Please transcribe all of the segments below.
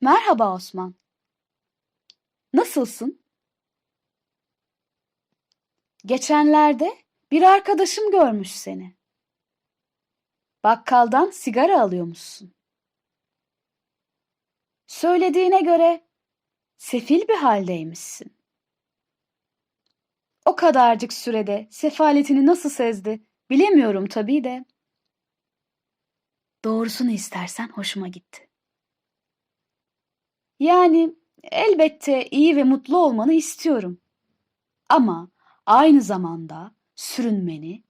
Merhaba Osman. Nasılsın? Geçenlerde bir arkadaşım görmüş seni. Bakkaldan sigara alıyormuşsun. Söylediğine göre sefil bir haldeymişsin. O kadarcık sürede sefaletini nasıl sezdi bilemiyorum tabii de. Doğrusunu istersen hoşuma gitti. Yani elbette iyi ve mutlu olmanı istiyorum. Ama aynı zamanda sürünmeni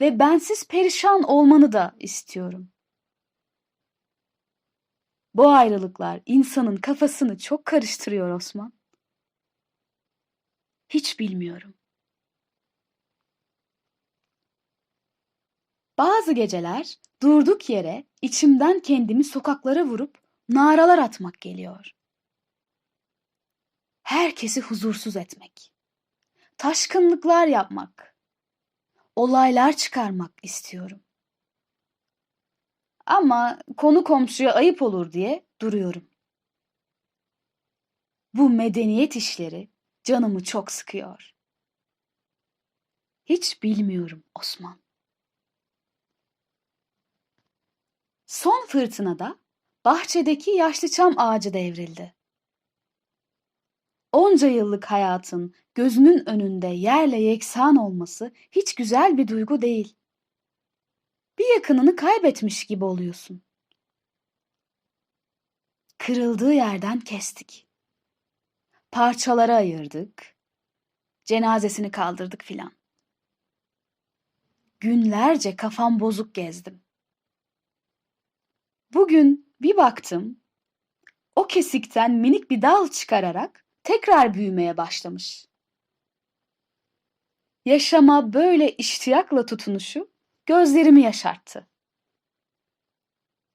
ve bensiz perişan olmanı da istiyorum. Bu ayrılıklar insanın kafasını çok karıştırıyor Osman. Hiç bilmiyorum. Bazı geceler durduk yere içimden kendimi sokaklara vurup naralar atmak geliyor. Herkesi huzursuz etmek, taşkınlıklar yapmak, olaylar çıkarmak istiyorum. Ama konu komşuya ayıp olur diye duruyorum. Bu medeniyet işleri canımı çok sıkıyor. Hiç bilmiyorum Osman. Son fırtınada bahçedeki yaşlı çam ağacı devrildi. Onca yıllık hayatın gözünün önünde yerle yeksan olması hiç güzel bir duygu değil. Bir yakınını kaybetmiş gibi oluyorsun. Kırıldığı yerden kestik. Parçalara ayırdık. Cenazesini kaldırdık filan. Günlerce kafam bozuk gezdim. Bugün bir baktım, o kesikten minik bir dal çıkararak tekrar büyümeye başlamış. Yaşama böyle iştiyakla tutunuşu gözlerimi yaşarttı.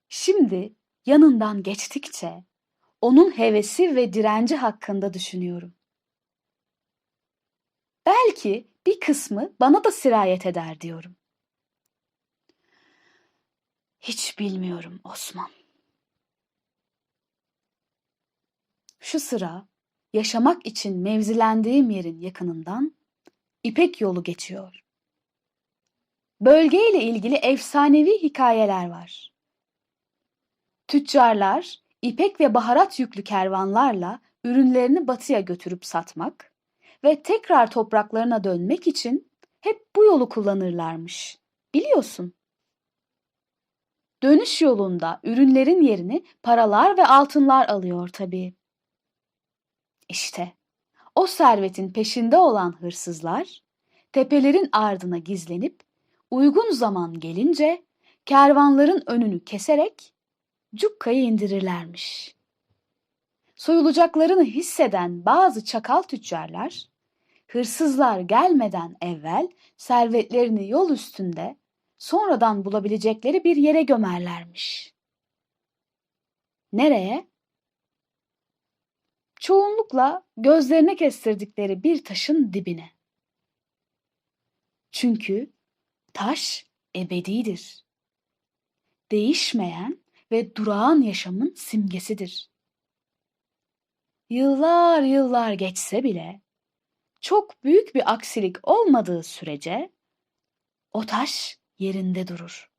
Şimdi yanından geçtikçe onun hevesi ve direnci hakkında düşünüyorum. Belki bir kısmı bana da sirayet eder diyorum. Hiç bilmiyorum Osman. Şu sıra yaşamak için mevzilendiğim yerin yakınından İpek yolu geçiyor. Bölgeyle ilgili efsanevi hikayeler var. Tüccarlar ipek ve baharat yüklü kervanlarla ürünlerini batıya götürüp satmak ve tekrar topraklarına dönmek için hep bu yolu kullanırlarmış. Biliyorsun. Dönüş yolunda ürünlerin yerini paralar ve altınlar alıyor tabii. İşte o servetin peşinde olan hırsızlar tepelerin ardına gizlenip uygun zaman gelince kervanların önünü keserek cukkayı indirirlermiş. Soyulacaklarını hisseden bazı çakal tüccarlar hırsızlar gelmeden evvel servetlerini yol üstünde sonradan bulabilecekleri bir yere gömerlermiş. Nereye? Çoğunlukla gözlerine kestirdikleri bir taşın dibine. Çünkü taş ebedidir. Değişmeyen ve durağan yaşamın simgesidir. Yıllar yıllar geçse bile çok büyük bir aksilik olmadığı sürece o taş yerinde durur.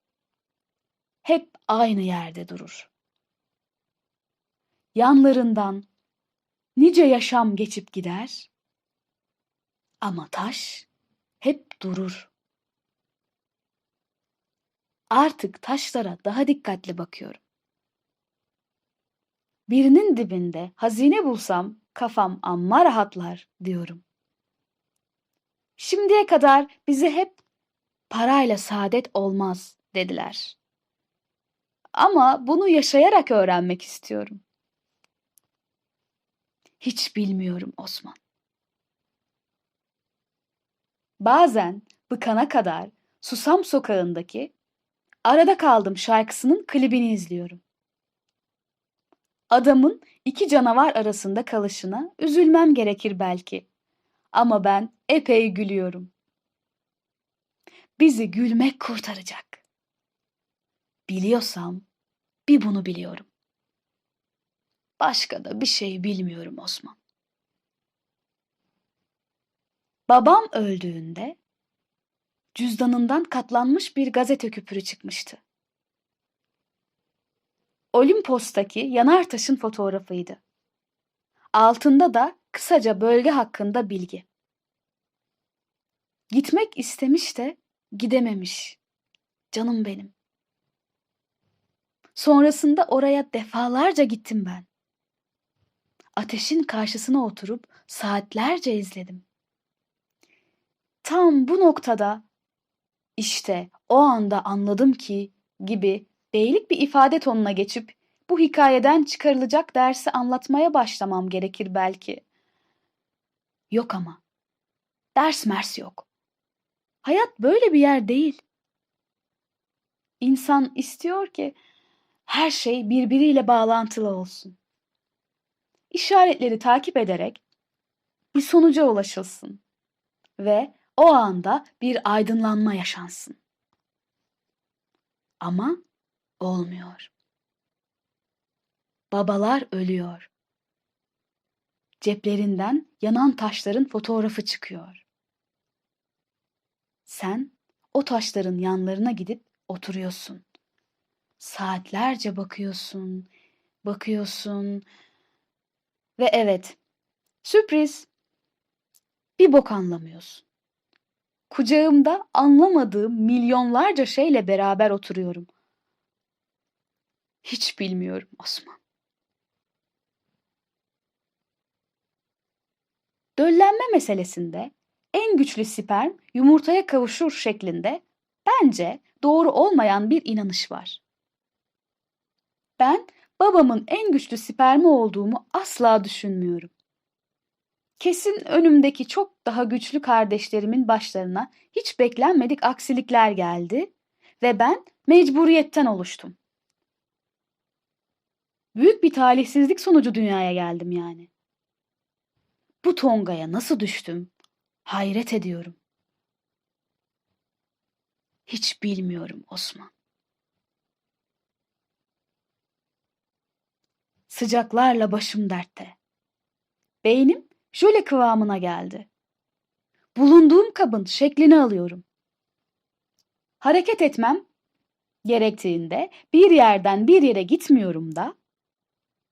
Hep aynı yerde durur. Yanlarından nice yaşam geçip gider ama taş hep durur. Artık taşlara daha dikkatli bakıyorum. Birinin dibinde hazine bulsam kafam amma rahatlar diyorum. Şimdiye kadar bize hep parayla saadet olmaz dediler. Ama bunu yaşayarak öğrenmek istiyorum. Hiç bilmiyorum Osman. Bazen bıkana kadar Susam Sokağı'ndaki Arada Kaldım şarkısının klibini izliyorum. Adamın iki canavar arasında kalışına üzülmem gerekir belki. Ama ben epey gülüyorum. Bizi gülmek kurtaracak. Biliyorsam bir bunu biliyorum. Başka da bir şey bilmiyorum Osman. Babam öldüğünde cüzdanından katlanmış bir gazete küpürü çıkmıştı. Olimpos'taki yanar taşın fotoğrafıydı. Altında da kısaca bölge hakkında bilgi. Gitmek istemiş de gidememiş. Canım benim. Sonrasında oraya defalarca gittim ben. Ateşin karşısına oturup saatlerce izledim. Tam bu noktada işte o anda anladım ki gibi beylik bir ifade tonuna geçip bu hikayeden çıkarılacak dersi anlatmaya başlamam gerekir belki. Yok ama. Ders mers yok. Hayat böyle bir yer değil. İnsan istiyor ki her şey birbiriyle bağlantılı olsun. İşaretleri takip ederek bir sonuca ulaşılsın ve o anda bir aydınlanma yaşansın. Ama olmuyor. Babalar ölüyor. Ceplerinden yanan taşların fotoğrafı çıkıyor. Sen o taşların yanlarına gidip oturuyorsun. Saatlerce bakıyorsun, bakıyorsun ve evet, sürpriz. Bir bok anlamıyorsun. Kucağımda anlamadığım milyonlarca şeyle beraber oturuyorum. Hiç bilmiyorum Osman. Döllenme meselesinde en güçlü sperm yumurtaya kavuşur şeklinde bence doğru olmayan bir inanış var. Ben babamın en güçlü spermi olduğumu asla düşünmüyorum. Kesin önümdeki çok daha güçlü kardeşlerimin başlarına hiç beklenmedik aksilikler geldi ve ben mecburiyetten oluştum. Büyük bir talihsizlik sonucu dünyaya geldim yani. Bu tongaya nasıl düştüm? Hayret ediyorum. Hiç bilmiyorum Osman. Sıcaklarla başım dertte. Beynim jöle kıvamına geldi. Bulunduğum kabın şeklini alıyorum. Hareket etmem gerektiğinde bir yerden bir yere gitmiyorum da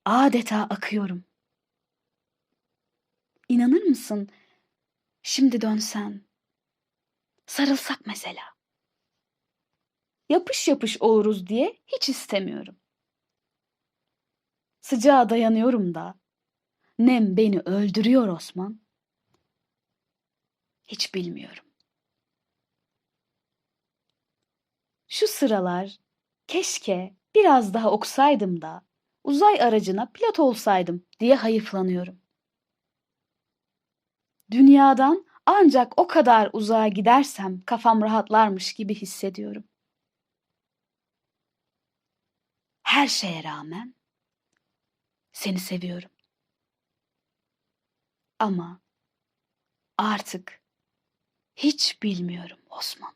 adeta akıyorum. İnanır mısın? Şimdi dönsen. Sarılsak mesela. Yapış yapış oluruz diye hiç istemiyorum. Sıcağa dayanıyorum da. Nem beni öldürüyor Osman. Hiç bilmiyorum. Şu sıralar keşke biraz daha okusaydım da uzay aracına pilot olsaydım diye hayıflanıyorum. Dünyadan ancak o kadar uzağa gidersem kafam rahatlarmış gibi hissediyorum. Her şeye rağmen seni seviyorum. Ama artık hiç bilmiyorum Osman.